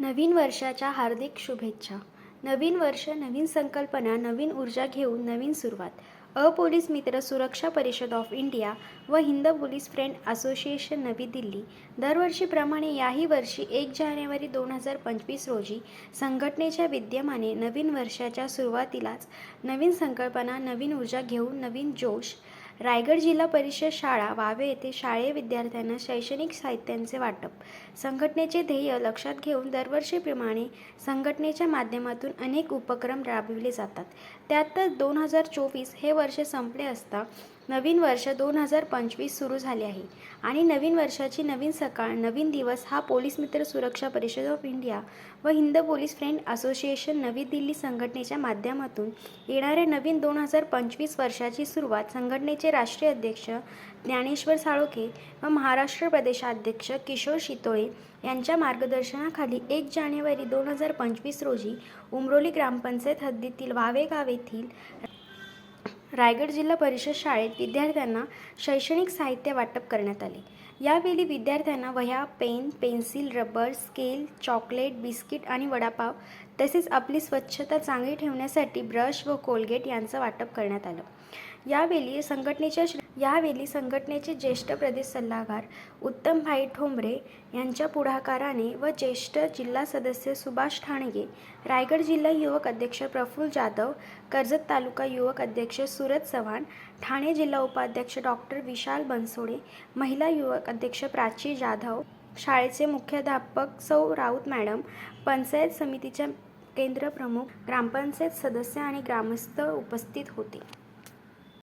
नवीन वर्षाच्या हार्दिक शुभेच्छा. नवीन वर्ष नवीन संकल्पना नवीन ऊर्जा घेऊन नवीन सुरुवात. अपोलीस मित्र सुरक्षा परिषद ऑफ इंडिया व हिंद पोलीस फ्रेंड असोसिएशन नवी दिल्ली. दरवर्षीप्रमाणे याही वर्षी एक जानेवारी दोन हजार पंचवीस रोजी संघटनेच्या विद्यमाने नवीन वर्षाच्या सुरुवातीलाच नवीन संकल्पना नवीन ऊर्जा घेऊन नवीन जोश रायगड जिल्हा परिषद शाळा वावे येथे शाळेय विद्यार्थ्यांना शैक्षणिक साहित्यांचे वाटप. संघटनेचे ध्येय लक्षात घेऊन दरवर्षीप्रमाणे संघटनेच्या माध्यमातून अनेक उपक्रम राबविले जातात. त्यातच दोन हजार चोवीस हे वर्ष संपले असता नवीन वर्ष दोन हजार पंचवीस सुरू झाले आहे. आणि नवीन वर्षाची नवीन सकाळ नवीन दिवस हा पोलीस मित्र सुरक्षा परिषद ऑफ इंडिया व हिंद पोलीस फ्रेंड असोसिएशन नवी दिल्ली संघटनेच्या माध्यमातून येणाऱ्या नवीन दोन हजार पंचवीस वर्षाची सुरुवात संघटनेचे राष्ट्रीय अध्यक्ष ज्ञानेश्वर साळोखे व महाराष्ट्र प्रदेशाध्यक्ष किशोर शितोळे यांच्या मार्गदर्शनाखाली एक जानेवारी दोन हजार पंचवीस रोजी उमरोली ग्रामपंचायत हद्दीतील वावे गाव येथील रायगड जिल्हा परिषद शाळेत विद्यार्थ्यांना शैक्षणिक साहित्य वाटप करण्यात आले. यावेळी विद्यार्थ्यांना वह्या pen pencil rubber scale chocolate biscuit आणि वडापाव तसेच आपली स्वच्छता चांगली ठेवण्यासाठी ब्रश व कोलगेट यांचं वाटप करण्यात आलं. यावेळी संघटनेच्या यावेळी संघटनेचे ज्येष्ठ प्रदेश सल्लागार उत्तमभाई ठोंबरे यांच्या पुढाकाराने व ज्येष्ठ जिल्हा सदस्य सुभाष ठाणगे रायगड जिल्हा युवक अध्यक्ष प्रफुल्ल जाधव कर्जत तालुका युवक अध्यक्ष सुरज चव्हाण ठाणे जिल्हा उपाध्यक्ष डॉक्टर विशाल बनसोडे महिला युवक अध्यक्ष प्राची जाधव शाळेचे मुख्याध्यापक सौ राऊत मॅडम पंचायत समितीच्या केंद्रप्रमुख ग्रामपंचायत सदस्य आणि ग्रामस्थ उपस्थित होते.